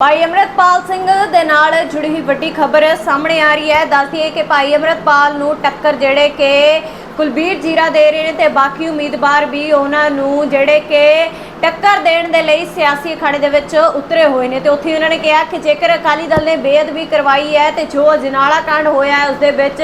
ਭਾਈ ਅਮਰਤਪਾਲ ਸਿੰਘ ਦੇ ਨਾਲ ਜੁੜੀ ਹੋਈ ਵੱਡੀ ਖਬਰ ਸਾਹਮਣੇ ਆ ਰਹੀ ਹੈ। ਦੱਸਦੀ ਹੈ ਕਿ ਭਾਈ ਅਮਰਤਪਾਲ ਨੂੰ ਟੱਕਰ ਜਿਹੜੇ ਕਿ ਕੁਲਬੀਰ ਜੀਰਾ ਦੇ ਰਹੇ ਨੇ ਤੇ ਬਾਕੀ ਉਮੀਦਵਾਰ ਵੀ ਉਹਨਾਂ ਨੂੰ ਜਿਹੜੇ ਕਿ ਟੱਕਰ ਦੇਣ ਦੇ ਲਈ ਸਿਆਸੀ ਅਖਾੜੇ ਦੇ ਵਿੱਚ ਉਤਰੇ ਹੋਏ ਨੇ ਤੇ ਉੱਥੇ ਉਹਨਾਂ ਨੇ ਕਿਹਾ ਕਿ ਜੇਕਰ ਅਕਾਲੀ ਦਲ ਨੇ ਬੇਅਦਬੀ ਕਰਵਾਈ ਹੈ ਤੇ ਜੋ ਅਜਨਾਲਾ ਕਾਂਡ ਹੋਇਆ ਹੈ ਉਸ ਦੇ ਵਿੱਚ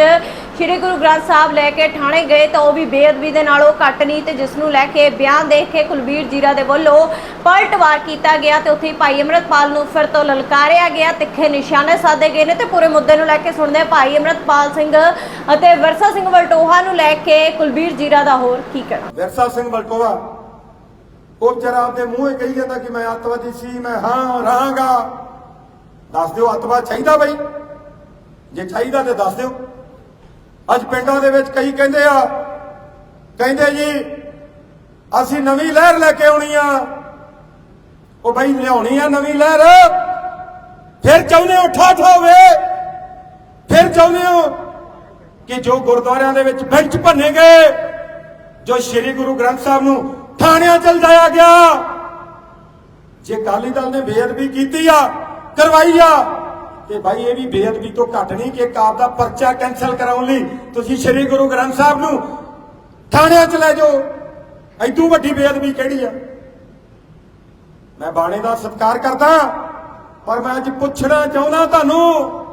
ਸ਼੍ਰੀ ਗੁਰੂ ਗ੍ਰੰਥ ਸਾਹਿਬ ਲੈ ਕੇ ਥਾਣੇ ਗਏ ਤਾਂ ਉਹ ਵੀ ਬੇਅਦਬੀ ਦੇ ਨਾਲੋਂ ਘੱਟ ਨਹੀਂ ਤੇ ਜਿਸ ਨੂੰ ਲੈ ਕੇ ਬਿਆਨ ਦੇਖ ਕੇ ਕੁਲਬੀਰ ਜੀਰਾ ਦੇ ਵੱਲੋਂ ਪਲਟਵਾਰ ਕੀਤਾ ਗਿਆ ਤੇ ਉੱਥੇ ਭਾਈ ਅਮਰਤਪਾਲ ਨੂੰ ਫਿਰ ਤੋਂ ਲਲਕਾਰਿਆ ਗਿਆ, ਤਿੱਖੇ ਨਿਸ਼ਾਨੇ ਸਾਧੇ ਗਏ ਨੇ ਤੇ ਪੂਰੇ ਮੁੱਦੇ ਨੂੰ ਲੈ ਕੇ ਸੁਣਦੇ ਹਾਂ ਭਾਈ ਅਮਰਤਪਾਲ ਸਿੰਘ ਅਤੇ ਵਰਸਾ ਸਿੰਘ ਵਲਟੋਹਾ ਨੂੰ ਲੈ ਕੇ ਕੁਲਬੀਰ ਜੀਰਾ ਦਾ ਹੋਰ ਕੀ ਕਹਿਣਾ। ਵਿਰਸਾ ਸਿੰਘ ਵਲਟੋਹਾ ਉਹ ਵਿਚਾਰਾ ਆਪਦੇ ਮੂੰਹੇ ਕਹੀ ਜਾਂਦਾ ਕਿ ਮੈਂ ਅੱਤਵਾਦੀ ਸੀ, ਮੈਂ ਹਾਂ, ਰਹਾਂਗਾ। ਦੱਸ ਦਿਓ, ਅੱਤਵਾਦ ਚਾਹੀਦਾ ਬਈ। ਜੇ ਚਾਹੀਦਾ ਤੇ ਦੱਸ ਦਿਓ। ਅੱਜ ਪਿੰਡਾਂ ਦੇ ਵਿੱਚ ਕਈ ਕਹਿੰਦੇ ਆ, ਕਹਿੰਦੇ ਜੀ, ਅਸੀਂ ਨਵੀਂ ਲਹਿਰ ਲੈ ਕੇ ਆਉਣੀ ਆ। ਉਹ ਬਈ ਲਿਆਉਣੀ ਆ ਨਵੀਂ ਲਹਿਰ। ਫਿਰ ਚਾਹੁੰਦੇ ਹੋ ਠਾਠ ਹੋਵੇ। ਫਿਰ ਚਾਹੁੰਦੇ ਹੋ ਕਿ ਜੋ ਗੁਰਦੁਆਰਿਆਂ ਦੇ ਵਿੱਚ ਬੈਂਚ ਭੰਨੇ ਗਏ, ਜੋ ਸ੍ਰੀ ਗੁਰੂ ਗ੍ਰੰਥ ਸਾਹਿਬ ਨੂੰ ਥਾਣਿਆਂ ਚ ਜਾਇਆ ਗਿਆ। ਜੇ ਅਕਾਲੀ ਦਲ ਨੇ ਬੇਅਦਬੀ ਕੀਤੀ ਆ, ਕਰਵਾਈ ਆ, ਤੇ ਭਾਈ ਇਹ ਵੀ ਬੇਅਦਬੀ ਤੋਂ ਘੱਟ ਨਹੀਂ ਕਿ ਇੱਕ ਆਪ ਦਾ ਪਰਚਾ ਕੈਨਸਲ ਕਰਾਉਣ ਲਈ। ਤੁਸੀਂ ਸ੍ਰੀ ਗੁਰੂ ਗ੍ਰੰਥ ਸਾਹਿਬ ਨੂੰ ਥਾਣਿਆਂ ਚ ਲੈ ਜਾਓ। ਐਦੂ ਵੱਡੀ ਬੇਅਦਬੀ ਕਿਹੜੀ ਆ? ਮੈਂ ਬਾਣੇ ਦਾ ਸਤਿਕਾਰ ਕਰਦਾ, ਪਰ ਮੈਂ ਅੱਜ ਪੁੱਛਣਾ ਚਾਹੁੰਦਾ ਤੁਹਾਨੂੰ,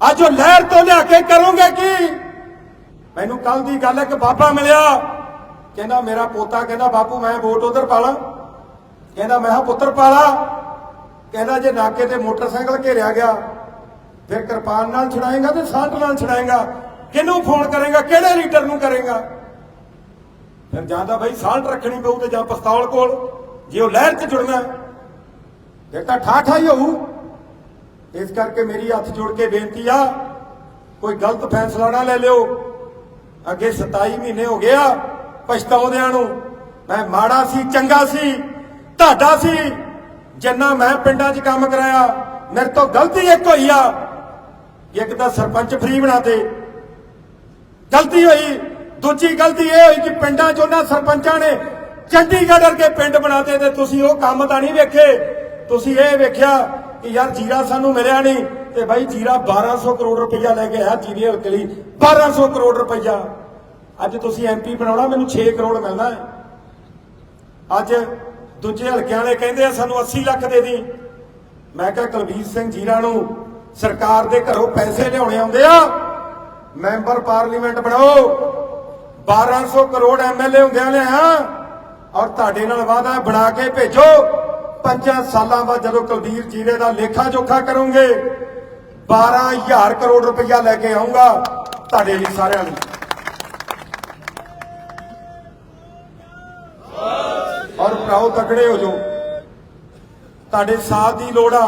ਅੱਜ ਉਹ ਲਹਿਰ ਤੋਂ ਲਿਆ ਕੇ ਕਰੋਗੇ ਕੀ? ਮੈਨੂੰ ਕੱਲ ਦੀ ਗੱਲ ਇੱਕ ਬਾਬਾ ਮਿਲਿਆ। ਕਹਿੰਦਾ, ਮੇਰਾ ਪੋਤਾ ਕਹਿੰਦਾ, ਬਾਪੂ, ਮੈਂ ਵੋਟ ਉਧਰ ਪਾਲਾਂ ਕਹਿੰਦਾ, ਮੈਂ ਕਿਹਾ, ਪੁੱਤਰ ਪਾਲਾ ਕਹਿੰਦਾ, ਜੇ ਨਾਕੇ ਤੇ ਮੋਟਰਸਾਈਕਲ ਘੇਰਿਆ ਗਿਆ, ਫਿਰ ਕਿਰਪਾਨ ਨਾਲ ਛੜਾਏਗਾ ਤੇ ਸਾਂਟ ਨਾਲ ਛੜਾਏਗਾ ਕਿਹਨੂੰ ਫੋਨ ਕਰੇਗਾ? ਕਿਹੜੇ ਲੀਡਰ ਨੂੰ ਕਰੇਗਾ? ਫਿਰ ਜਾਂਦਾ ਬਈ ਸਾਂਟ ਰੱਖਣੀ ਪਊ ਤੇ ਜਾਂ ਪਿਸਤੌਲ ਕੋਲ, ਜੇ ਉਹ ਲਹਿਰ 'ਚ ਜੁੜਨਾ ਫਿਰ ਤਾਂ ਠਾਠਾ ਹੀ ਹੋਊ। ਇਸ ਕਰਕੇ ਮੇਰੀ ਹੱਥ ਜੋੜ ਕੇ ਬੇਨਤੀ ਆ, ਕੋਈ ਗਲਤ ਫੈਸਲਾ ਨਾ ਲੈ ਲਿਓ। ਅੱਗੇ 27 ਮਹੀਨੇ ਹੋ ਗਿਆ ਪਛਤਾਉਂਦਿਆਂ ਨੂੰ, ਮੈਂ ਮਾੜਾ ਸੀ, ਚੰਗਾ ਸੀ, ਤੁਹਾਡਾ ਸੀ, ਜਿੰਨਾ ਮੈਂ ਪਿੰਡਾਂ 'ਚ ਕੰਮ ਕਰਾਇਆ, ਮੇਰੇ ਤੋਂ ਗਲਤੀ ਇੱਕ ਹੋਈ ਆ। ਇੱਕ ਤਾਂ ਸਰਪੰਚ ਫਰੀ ਬਣਾਤੇ। ਗਲਤੀ ਹੋਈ, ਦੂਜੀ ਗਲਤੀ ਇਹ ਹੋਈ ਕਿ ਪਿੰਡਾਂ 'ਚ ਉਹਨਾਂ ਸਰਪੰਚਾਂ ਨੇ ਚੰਡੀਗੜ੍ਹ ਵਰਗੇ ਪਿੰਡ ਬਣਾਤੇ ਤੇ ਤੁਸੀਂ ਉਹ ਕੰਮ ਤਾਂ ਨਹੀਂ ਵੇਖੇ। ਤੁਸੀਂ ਇਹ ਵੇਖਿਆ ਕਿ ਯਾਰ ਜੀਰਾ ਸਾਨੂੰ ਮਿਲਿਆ ਨਹੀਂ ਤੇ ਬਾਈ ਜੀਰਾ 1200 ਕਰੋੜ ਰੁਪਈਆ ਲੈ ਕੇ ਆਇਆ ਜੀਰੇ ਹਲਕੇ ਲਈ। 1200 ਕਰੋੜ ਰੁਪਈਆ। ਅੱਜ ਤੁਸੀਂ ਐਮਪੀ ਬਣਾਉਣਾ, ਮੈਨੂੰ 6 ਕਰੋੜ ਮਿਲਣਾ ਹੈ। ਅੱਜ ਦੂਜੇ ਹਲਕਿਆਂ ਵਾਲੇ ਕਹਿੰਦੇ ਆ, ਸਾਨੂੰ 80 ਲੱਖ ਦੇ ਦੀ। ਮੈਂ ਕਿਹਾ, ਕੁਲਬੀਰ ਸਿੰਘ ਜੀਰਾ ਨੂੰ ਸਰਕਾਰ ਦੇ ਘਰੋਂ ਪੈਸੇ ਲਿਆਉਣੇ ਆਉਂਦੇ ਆ। ਮੈਂਬਰ ਪਾਰਲੀਮੈਂਟ ਬਣਾਓ। 1200 ਕਰੋੜ ਐਮਐਲਏ ਹੁੰਦਿਆਂ ਲਿਆ। ਔਰ ਤੁਹਾਡੇ ਨਾਲ ਵਾਅਦਾ ਬਣਾ ਕੇ ਭੇਜੋ। ਪੰਜਾਂ ਸਾਲਾਂ ਬਾਅਦ ਜਦੋਂ ਕੁਲਬੀਰ ਜੀਰੇ ਦਾ ਲੇਖਾ ਜੋਖਾ ਕਰੋਗੇ 12000 ਕਰੋੜ ਰੁਪਈਆ ਲੈ ਕੇ ਆਉਂਗਾ ਤੁਹਾਡੇ ਲਈ ਸਾਰਿਆਂ ਲਈ। ਔਰ ਤਕੜੇ ਹੋ ਜਾਓ। ਤੁਹਾਡੇ ਸਾਥ ਦੀ ਲੋੜ ਆ।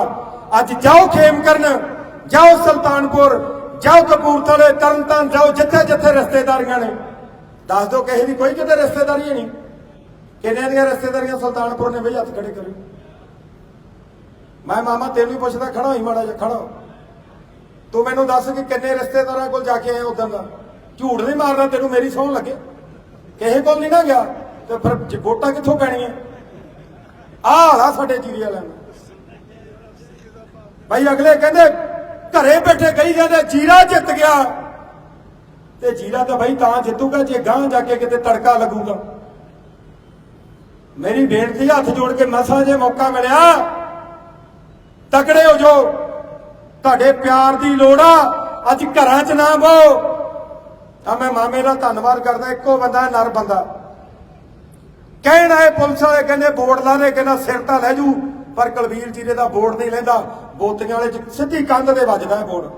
ਅੱਜ ਜਾਓ ਖੇਮ ਕਰਨ, ਜਾਓ ਸੁਲਤਾਨਪੁਰ, ਜਾਓ ਕਪੂਰਥਲੇ, ਤਰਨਤਾਰਨ, ਜਾਓ ਜਿੱਥੇ ਜਿੱਥੇ ਰਿਸ਼ਤੇਦਾਰੀਆਂ ਨੇ। ਦੱਸ ਦਿਓ ਕਿਸੇ ਦੀ ਕੋਈ ਕਿਤੇ ਰਿਸ਼ਤੇਦਾਰੀ ਨਹੀਂ। ਕਿੰਨੇ ਦੀਆਂ ਰਿਸ਼ਤੇਦਾਰੀਆਂ ਸੁਲਤਾਨਪੁਰ ਨੇ ਬਈ ਹੱਥ ਖੜੇ ਕਰੇ? ਮੈਂ ਮਾਮਾ ਤੈਨੂੰ ਹੀ ਪੁੱਛਦਾ ਖੜਾ ਹੋਈ ਮਾੜਾ ਜਿਹਾ ਖੜਾ ਹੋ। ਤੂੰ ਮੈਨੂੰ ਦੱਸ ਕਿ ਕਿੰਨੇ ਰਿਸ਼ਤੇਦਾਰਾਂ ਕੋਲ ਜਾ ਕੇ ਆਇਆ ਉਦੋਂ ਦਾ? ਝੂਠ ਨਹੀਂ ਮਾਰਦਾ ਤੈਨੂੰ ਮੇਰੀ ਸੌਂ ਲੱਗੇ। ਕਿਸੇ ਕੋਲ ਨਹੀਂ ਨਾ ਗਿਆ, ਤੇ ਫਿਰ ਵੋਟਾਂ ਕਿੱਥੋਂ ਪੈਣੀਆਂ? ਆਹ ਹਾਲਾ ਸਾਡੇ ਜੀਰੀ ਵਾਲਿਆਂ ਦਾ। ਭਾਈ ਅਗਲੇ ਕਹਿੰਦੇ ਘਰੇ ਬੈਠੇ ਕਹੀ ਜਾਂਦੇ, ਜੀਰਾ ਜਿੱਤ ਗਿਆ। ਤੇ ਜੀਰਾ ਤਾਂ ਭਾਈ ਤਾਂ ਜਿੱਤੂਗਾ, ਜੇ ਗਾਂ ਜਾ ਕੇ ਕਿਤੇ ਤੜਕਾ ਲੱਗੂਗਾ। ਮੇਰੀ ਬੇਨਤੀ ਹੱਥ ਜੋੜ ਕੇ ਮਸਾ ਜੇ ਮੌਕਾ ਮਿਲਿਆ, ਤਕੜੇ ਹੋ ਜਾਓ। ਤੁਹਾਡੇ ਪਿਆਰ ਦੀ ਲੋੜ ਆ, ਅੱਜ ਘਰਾਂ 'ਚ ਨਾ ਬੋ ਤਾਂ ਮੈਂ ਮਾਮੇ ਦਾ ਧੰਨਵਾਦ ਕਰਦਾ, ਇੱਕੋ ਬੰਦਾ, ਨਰ ਬੰਦਾ। ਕਹਿਣ ਆਏ ਪੁਲਿਸ ਵਾਲੇ ਕਹਿੰਦੇ ਬੋਰਡ ਲਾ ਦੇ ਕਹਿੰਦਾ ਸਿਰ ਤਾਂ ਲੈ ਜੂ, ਪਰ ਕੁਲਵੀਰ ਜੀਰੇ ਦਾ ਬੋਰਡ ਨਹੀਂ ਲੈਂਦਾ। ਬੋਤੀਆਂ ਵਾਲੇ 'ਚ ਸਿੱਧੀ ਕੰਧ ਦੇ ਵੱਜਦਾ ਹੈ ਬੋਰਡ।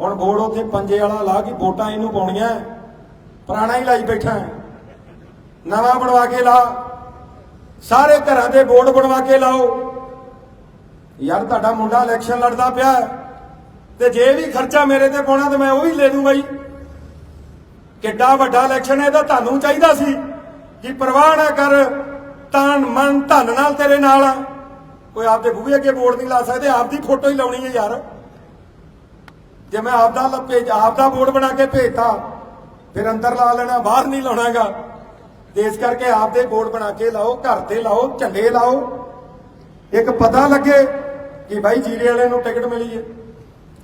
ਹੁਣ ਬੋਰਡ ਉੱਥੇ ਪੰਜੇ ਵਾਲਾ ਲਾ ਕੇ ਵੋਟਾਂ ਇਹਨੂੰ ਪਾਉਣੀਆਂ ਪੁਰਾਣਾ ਹੀ ਲਾਈ ਬੈਠਾ ਨਵਾਂ ਬਣਵਾ ਕੇ ਲਾ। ਸਾਰੇ ਘਰਾਂ ਦੇ ਬੋਰਡ ਬਣਵਾ ਕੇ ਲਾਓ। ਯਾਰ ਤੁਹਾਡਾ ਮੁੰਡਾ ਇਲੈਕਸ਼ਨ ਲੜਦਾ ਪਿਆ ਤੇ ਜੇ ਵੀ ਖਰਚਾ ਮੇਰੇ ਤੇ ਪਾਉਣਾ ਤੇ ਮੈਂ ਉਹ ਵੀ ਲੈ ਦੂੰਗਾ ਜੀ। ਕਿੱਡਾ ਵੱਡਾ ਇਲੈਕਸ਼ਨ ਹੈ ਇਹਦਾ ਤੁਹਾਨੂੰ ਚਾਹੀਦਾ ਸੀ। ਕਿ ਪ੍ਰਵਾਹ ਨਾ ਕਰ, ਤਨ ਮਨ ਧਨ ਨਾਲ ਤੇਰੇ ਨਾਲ ਆ। ਕੋਈ ਆਪਦੇ ਬੂਹੇ ਅੱਗੇ ਬੋਰਡ ਨਹੀਂ ਲਾ ਸਕਦੇ, ਆਪਦੀ ਫੋਟੋ ਹੀ ਲਾਉਣੀ ਹੈ ਯਾਰ। ਜੇ ਮੈਂ ਆਪਦਾ ਲੱਪੇ ਆਪਦਾ ਬੋਰਡ ਬਣਾ ਕੇ ਭੇਜਤਾ, ਫਿਰ ਅੰਦਰ ਲਾ ਲੈਣਾ, ਬਾਹਰ ਨਹੀਂ ਲਾਉਣਾਗਾ। ਤੇ ਇਸ ਕਰਕੇ ਆਪਦੇ ਬੋਰਡ ਬਣਾ ਕੇ ਲਾਓ, ਘਰ ਤੇ ਲਾਓ, ਝੰਡੇ ਲਾਓ। ਇੱਕ ਪਤਾ ਲੱਗੇ ਕਿ ਭਾਈ ਜੀਰੇ ਵਾਲੇ ਨੂੰ ਟਿਕਟ ਮਿਲੀ ਹੈ।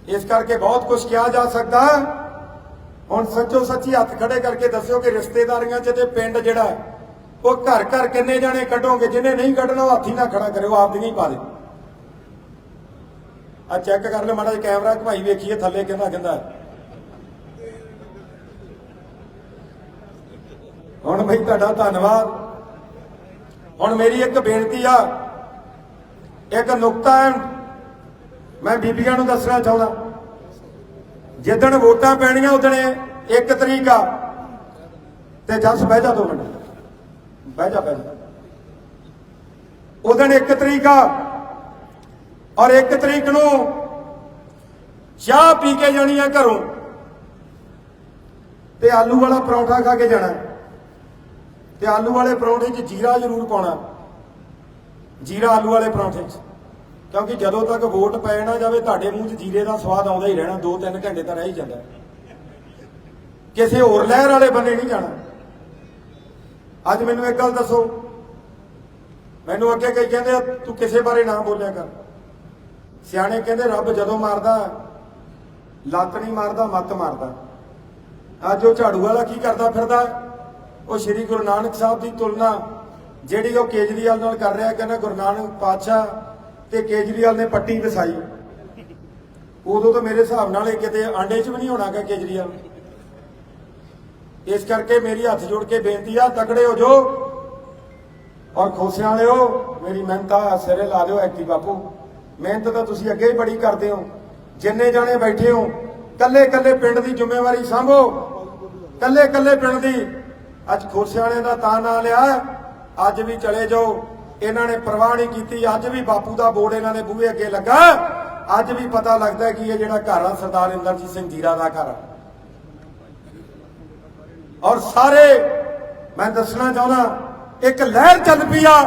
ਇਸ ਕਰਕੇ ਬਹੁਤ ਕੁਝ ਕਿਹਾ ਜਾ ਸਕਦਾ। ਹੁਣ ਸੱਚੋ ਸੱਚੀ ਹੱਥ ਖੜੇ ਕਰਕੇ ਦੱਸਿਓ ਕਿ ਰਿਸ਼ਤੇਦਾਰੀਆਂ 'ਚ ਤੇ ਪਿੰਡ ਜਿਹੜਾ ਉਹ ਘਰ ਘਰ ਕਿੰਨੇ ਜਾਣੇ ਕੱਢੋਗੇ? ਜਿਹਨੇ ਨਹੀਂ ਕੱਢਣਾ, ਉਹ ਹੱਥੀ ਨਾ ਖੜਾ ਕਰਿਓ, ਆਪ ਦੀ ਨਹੀਂ ਪਾ ਦੇ ਆ ਚੈੱਕ ਕਰ ਲੈ ਮਾੜਾ ਜਿਹਾ ਕੈਮਰਾ ਭਾਈ ਵੇਖੀਏ ਥੱਲੇ ਕਹਿੰਦਾ ਕਹਿੰਦਾ ਹੁਣ ਬਈ ਤੁਹਾਡਾ ਧੰਨਵਾਦ। ਹੁਣ ਮੇਰੀ ਇੱਕ ਬੇਨਤੀ ਆ, ਇੱਕ ਨੁਕਤਾ ਹੈ। ਮੈਂ ਬੀਬੀਆਂ ਨੂੰ ਦੱਸਣਾ ਚਾਹੁੰਦਾ। ਜਿੱਦਣ ਵੋਟਾਂ ਪੈਣੀਆਂ ਉਦਣ ਇੱਕ ਤਰੀਕ ਆ। ਤੇ ਜਸ ਬਹਿ ਜਾ ਦੋ ਮਿੰਟ। ਬਹਿ ਜਾ ਬਹਿ ਜਾ। ਉਦਣ ਇੱਕ ਤਰੀਕ ਆ ਔਰ ਇੱਕ ਤਰੀਕ ਨੂੰ ਚਾਹ ਪੀ ਕੇ ਜਾਣੀ ਆ ਘਰੋਂ। ਤੇ ਆਲੂ ਵਾਲਾ ਪਰੌਂਠਾ ਖਾ ਕੇ ਜਾਣਾ। ਤੇ ਆਲੂ ਵਾਲੇ ਪਰੌਂਠੇ 'ਚ ਜੀਰਾ ਜ਼ਰੂਰ ਪਾਉਣਾ। ਜੀਰਾ ਆਲੂ ਵਾਲੇ ਪਰੌਂਠੇ 'ਚ। ਕਿਉਂਕਿ ਜਦੋਂ ਤੱਕ ਵੋਟ ਪੈ ਨਾ ਜਾਵੇ, ਤੁਹਾਡੇ ਮੂੰਹ 'ਚ ਜੀਰੇ ਦਾ ਸਵਾਦ ਆਉਂਦਾ ਹੀ ਰਹਿਣਾ 2-3 ਘੰਟੇ ਤਾਂ ਰਹਿ ਹੀ ਜਾਂਦਾ। ਕਿਸੇ ਹੋਰ ਲਹਿਰ ਵਾਲੇ ਬੰਨੇ ਨਹੀਂ ਜਾਣਾ। ਅੱਜ ਮੈਨੂੰ ਇੱਕ ਗੱਲ ਦੱਸੋ। ਮੈਨੂੰ ਅੱਗੇ ਕਈ ਕਹਿੰਦੇ ਤੂੰ ਕਿਸੇ ਬਾਰੇ ਨਾ ਬੋਲਿਆ ਕਰ। ਸਿਆਣੇ ਕਹਿੰਦੇ, ਰੱਬ ਜਦੋਂ ਮਾਰਦਾ, ਲੱਤ ਨਹੀਂ ਮਾਰਦਾ, ਮੱਤ ਮਾਰਦਾ। ਅੱਜ ਉਹ ਝਾੜੂ ਵਾਲਾ ਕੀ ਕਰਦਾ ਫਿਰਦਾ? ਉਹ ਸ੍ਰੀ ਗੁਰੂ ਨਾਨਕ ਸਾਹਿਬ ਦੀ ਤੁਲਨਾ, ਜਿਹੜੀ ਉਹ ਕੇਜਰੀਵਾਲ ਨਾਲ ਕਰ ਰਿਹਾ, ਕਹਿੰਦਾ, ਗੁਰੂ ਨਾਨਕ ਪਾਤਸ਼ਾਹ ਤੇ ਕੇਜਰੀਵਾਲ ਨੇ ਪੱਟੀ ਵਸਾਈ। ਉਦੋਂ ਤਾਂ ਮੇਰੇ ਹਿਸਾਬ ਨਾਲ ਇਹ ਕਿਤੇ ਆਂਡੇ 'ਚ ਵੀ ਨਹੀਂ ਹੋਣਾਗਾ ਕੇਜਰੀਵਾਲ। ਇਸ ਕਰਕੇ ਮੇਰੀ ਹੱਥ ਜੋੜ ਕੇ ਬੇਨਤੀ ਆ, ਤਕੜੇ ਹੋ ਜੋ ਔਰ ਖੋਸਿਆਂ ਵਾਲਿਓ, ਮੇਰੀ ਮਿਹਨਤ ਸਿਰੇ ਲਾ ਦਿਓ ਐਕਟੀ ਬਾਪੂ। ਮਿਹਨਤ ਤਾਂ ਤੁਸੀਂ ਅੱਗੇ ਹੀ ਬੜੀ ਕਰਦੇ ਹੋ। ਜਿੰਨੇ ਜਾਣੇ ਬੈਠੇ ਹੋ ਕੱਲੇ ਕੱਲੇ ਪਿੰਡ ਦੀ ਜ਼ਿੰਮੇਵਾਰੀ ਸੰਭੋ। ਕੱਲੇ ਕੱਲੇ ਪਿੰਡ ਦੀ। ਅੱਜ ਖੋਸਿਆਂ ਵਾਲਿਆਂ ਦਾ ਤਾਂ ਨਾਂ ਲਿਆ, ਅੱਜ ਵੀ ਚਲੇ ਜਾਓ। ਇਹਨਾਂ ਨੇ ਪਰਵਾਹ ਨਹੀਂ ਕੀਤੀ, ਅੱਜ ਵੀ ਬਾਪੂ ਦਾ ਬੋਰਡ ਇਹਨਾਂ ਦੇ ਬੂਹੇ ਅੱਗੇ ਲੱਗਾ। ਅੱਜ ਵੀ ਪਤਾ ਲੱਗਦਾ ਕਿ ਇਹ ਜਿਹੜਾ ਘਰ ਆ, ਸਰਦਾਰ ਇੰਦਰਜੀਤ ਸਿੰਘ ਜੀਰਾ ਦਾ ਘਰ ਔਰ ਸਾਰੇ, ਮੈਂ ਦੱਸਣਾ ਚਾਹੁੰਦਾ, ਇੱਕ ਲਹਿਰ ਚੱਲ ਪਈ ਆ,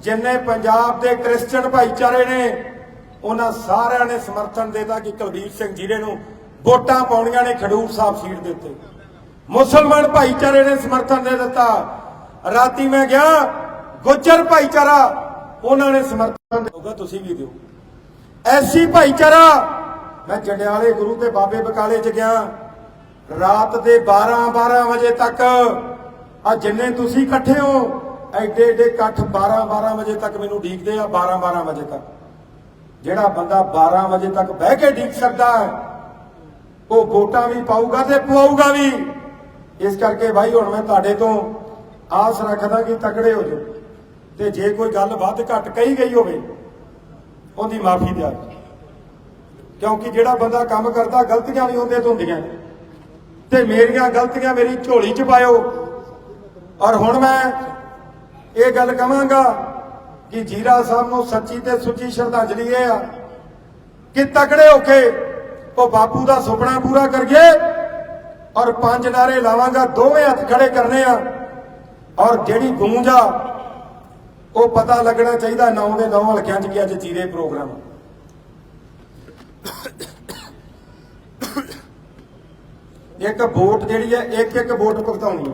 ਜਿੰਨੇ ਪੰਜਾਬ ਦੇ ਕ੍ਰਿਸਚੀਅਨ ਭਾਈਚਾਰੇ ਨੇ, ਉਹਨਾਂ ਸਾਰਿਆਂ ਨੇ ਸਮਰਥਨ ਦਿੱਤਾ ਕਿ ਕੁਲਦੀਪ ਸਿੰਘ ਜੀਰੇ ਨੂੰ ਵੋਟਾਂ ਪਾਉਣੀਆਂ ਨੇ, ਖਡੂਰ ਸਾਹਿਬ ਸੀਟ ਦੇ ਉੱਤੇ। ਮੁਸਲਮਾਨ ਭਾਈਚਾਰੇ ਨੇ ਸਮਰਥਨ ਦੇ ਦਿੱਤਾ। ਰਾਤੀ ਮੈਂ ਗਿਆ ਗੁੱਜਰ ਭਾਈਚਾਰਾ ਉਹਨਾਂ ਨੇ ਸਮਰਥਨ ਦੇਊਗਾ ਤੁਸੀਂ ਵੀ ਦਿਓ। ਐਸੀ ਭਾਈਚਾਰਾ, ਮੈਂ ਜੰਡਿਆਲੇ ਗੁਰੂ ਤੇ ਬਾਬੇ ਬਕਾਲੇ ਚ ਗਿਆ। ਰਾਤ ਦੇ 12 12 ਵਜੇ ਤੱਕ ਆ ਜਿੰਨੇ ਤੁਸੀਂ ਇਕੱਠੇ ਹੋ, ਐਡੇ ਐਡੇ ਇਕੱਠ 12 12 ਵਜੇ ਤੱਕ ਮੈਨੂੰ ਢੀਕਦੇ ਆ 12 12 ਵਜੇ ਤੱਕ। ਜਿਹੜਾ ਬੰਦਾ 12 ਵਜੇ ਤੱਕ ਬਹਿ ਕੇ ਢੀਕ ਸਕਦਾ ਉਹ ਵੋਟਾਂ ਵੀ ਪਾਊਗਾ ਤੇ ਪਵਾਊਗਾ ਵੀ। ਇਸ ਕਰਕੇ ਭਾਈ ਹੁਣ ਮੈਂ ਤੁਹਾਡੇ ਤੋਂ ਆਸ ਰੱਖਦਾ ਕਿ ਤਕੜੇ ਹੋ ਜਾਓ। ਤੇ ਜੇ ਕੋਈ ਗੱਲ ਵੱਧ ਘੱਟ ਕਹੀ ਗਈ ਹੋਵੇ, ਉਹਦੀ ਮਾਫੀ ਦਿਆ ਕਿਉਂਕਿ ਜਿਹੜਾ ਬੰਦਾ ਕੰਮ ਕਰਦਾ, ਗਲਤੀਆਂ ਵੀ ਹੁੰਦੇ ਤੋਂ ਹੁੰਦੀਆਂ ਤੇ ਮੇਰੀਆਂ ਗਲਤੀਆਂ ਮੇਰੀ ਝੋਲੀ 'ਚ ਪਾਇਓ। ਔਰ ਹੁਣ ਮੈਂ ਇਹ ਗੱਲ ਕਵਾਂਗਾ ਕਿ ਜੀਰਾ ਸਾਹਿਬ ਨੂੰ ਸੱਚੀ ਤੇ ਸੁੱਚੀ ਸ਼ਰਧਾਂਜਲੀ ਇਹ ਆ ਕਿ ਤਕੜੇ ਹੋ ਕੇ ਉਹ ਬਾਪੂ ਦਾ ਸੁਪਨਾ ਪੂਰਾ ਕਰੀਏ ਔਰ ਪੰਜ ਨਾਰੇ ਲਾਵਾਂਗਾ, ਦੋਵੇਂ ਹੱਥ ਖੜੇ ਕਰਨੇ ਆ। ਔਰ ਜਿਹੜੀ ਗੂੰਜ ਆ ਉਹ ਪਤਾ ਲੱਗਣਾ ਚਾਹੀਦਾ ਨੌ ਦੇ ਨੌ ਹਲਕਿਆਂ 'ਚ ਕਿ ਅੱਜ ਜੀਰੇ ਪ੍ਰੋਗਰਾਮ ਇੱਕ ਵੋਟ ਜਿਹੜੀ ਹੈ ਇੱਕ ਇੱਕ ਵੋਟ ਭੁਗਤਾਉਣੀ